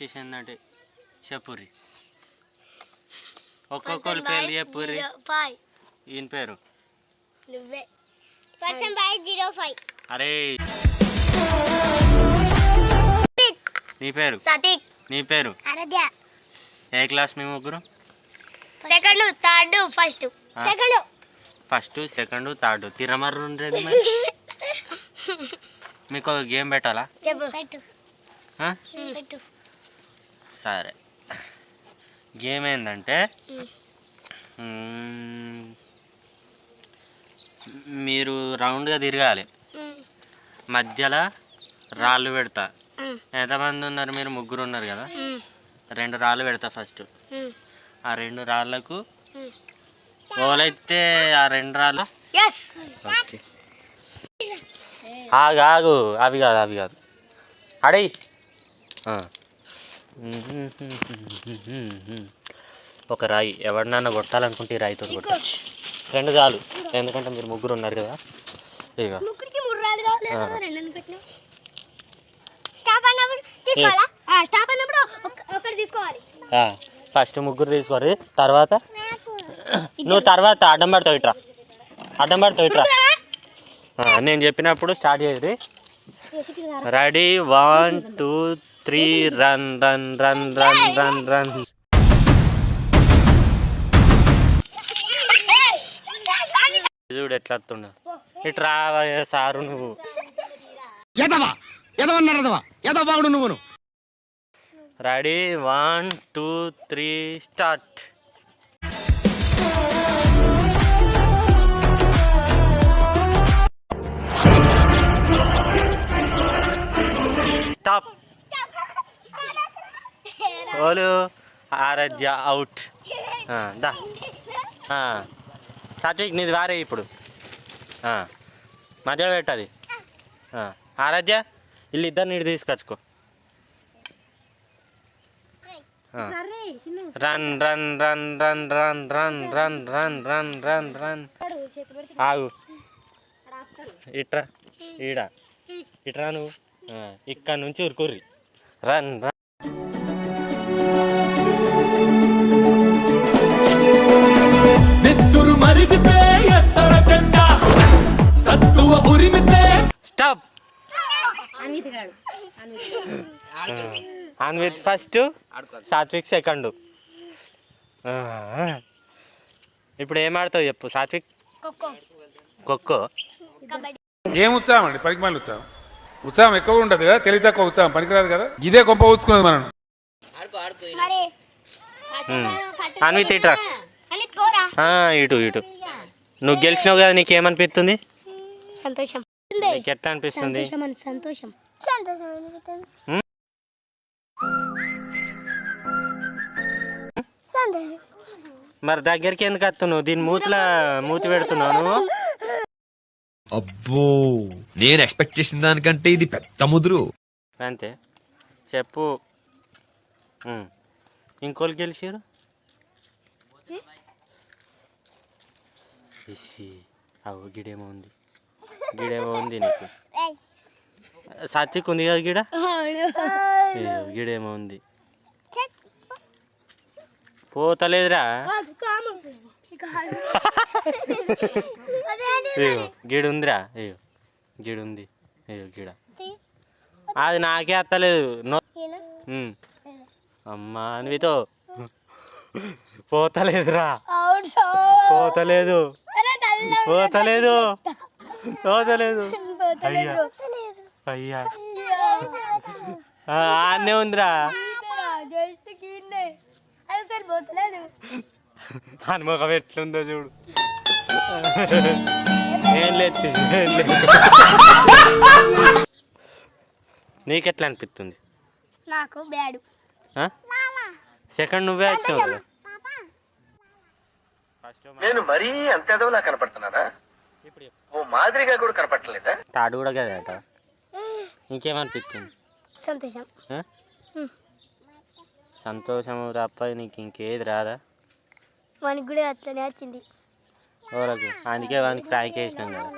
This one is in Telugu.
వచ్చేసి ఏంటంటే చెప్పురి ఒక్కొక్కరి పేర్లు చెప్పురి ఈయన పేరు? అరే. నీ పేరు? సతీక్ నీ పేరు? ఏ క్లాస్ మీ ముగ్గురు? Second third first? Second first second third తిరమర్రు మీకు ఒక గేమ్ పెట్టాలా చెప్పు పెట్టు ఆ? పెట్టు సరే. గేమ్ ఏంటంటే మీరు రౌండ్గా తిరగాలి. మధ్యలో రాళ్ళు పెడతా. ఎంతమంది ఉన్నారు మీరు? ముగ్గురు ఉన్నారు కదా? రెండు రాళ్ళు పెడతా ఫస్ట్. ఆ రెండు రాళ్ళకు ఓలైతే ఆ రెండు రాళ్ళు. ఓకే. ఆగు ఆగు. అవి కాదు అవి కాదు. అడై ఒక రాయి. ఎవరినన్నా కొట్టాలనుకుంటే ఈ రాయితో కొట్టచ్చు రెండు చాలు. ఎందుకంటే మీరు ముగ్గురు ఉన్నారు కదా. ఇక ఫస్ట్ ముగ్గురు తీసుకోరు తర్వాత నువ్వు తర్వాత అడ్డం పడతావు ఇట్రా. అడ్డం పడతావు ఇట్రా. నేను చెప్పినప్పుడు స్టార్ట్ చేయరు ready? One two three run run run run run run. చూడు ఎట్లా వస్తుండ ఇట్రా సారు నువ్వు. ఎదవా? ఎదవన్నారు ఎదవా? ఎదవ బాగుడు నువ్వును. Ready one two three start ఓలు ఆరాధ్య అవుట్ దా ఆ, సాత్విక్ నీది వారే ఇప్పుడు ఆ, మధ్యలో పెట్టది ఆరాధ్య వీళ్ళు ఇద్దరు నీడు తీసుకొచ్చుకో run run run run run run run run run run run ఆగు ఇట్రా ఈడ ఇట్రా నువ్వు ఇక్కడ నుంచి ఉరుకుర్రి run run stop Anvith first Satvik second ఇప్పుడు ఏం ఆడతావు చెప్పు సాత్విక్? ఖోఖో. ఏం ఉత్సాహం అండి? పనికిమాల ఉత్సాహం. ఉత్సాహం ఎక్కువ ఉంటుంది కదా తెలివి తక్కువ ఉత్సాహం పనికిరాదు కదా? ఇదే గొప్ప ఊచుకున్నది మనం. మరి. అన్విత్ ఇట్రా ఇటు ఇటు. నువ్వు గెలిచినావు కదా నీకేమనిపిస్తుంది? సంతోషం. నీకు ఎట్లా అనిపిస్తుంది సంతోషం. అని సంతోషం సంతోషం హ్మ్? సంతోషం మరి దగ్గరికి ఎందుకు వస్తున్నావు? దీని మూతిలా మూతి పెడుతున్నావు నువ్వు? అబ్బో నేను ఎక్స్పెక్ట్ చేసిన దానికంటే ఇది పెద్ద ముదురు. అంతే. చెప్పు. ఉమ్. ఇంకోళ్ళు గెలిచారు? ఇసి అవు గిడేమో ఉంది. గిడేమో ఉంది నీకు. సాత్విక్ ఉంది కదా గిడ? గిడేమో ఉంది. పోతలేదురా. అయ్యో గిడ ఉందిరా. అయ్యో గిడ ఉంది. అయ్యో గిడ. అది నాకే అత్తలేదు. అమ్మా అనివితో. పోతలేదురా. పోతలేదు. పోతలేదు. పోతలేదు అయ్యా. అయ్యా. ఆ, ఆన్నే ఉందిరా. హనుమకం ఎట్లుందో చూడు. ఏం లేదు నీకెట్లా అనిపిస్తుంది? నాకు బ్యాడు? సెకండ్ నువ్వే వచ్చినావు కదా. నేను మరీ అంత ఎదవలా కనపడుతున్నారా ఇప్పుడు. ఓ మాదిరిగా కూడా కనపడలేదా తాడు కూడా కదట ఇంకేమనిపిస్తుంది? సంతోషం. ఆ? సంతోషం తప్ప నీకు ఇంకేది రాదా? మనకి కూడా అట్లనే వచ్చింది. ఓరకు అందుకే వానికి ఫ్రాంక్ వేసినాం కదా.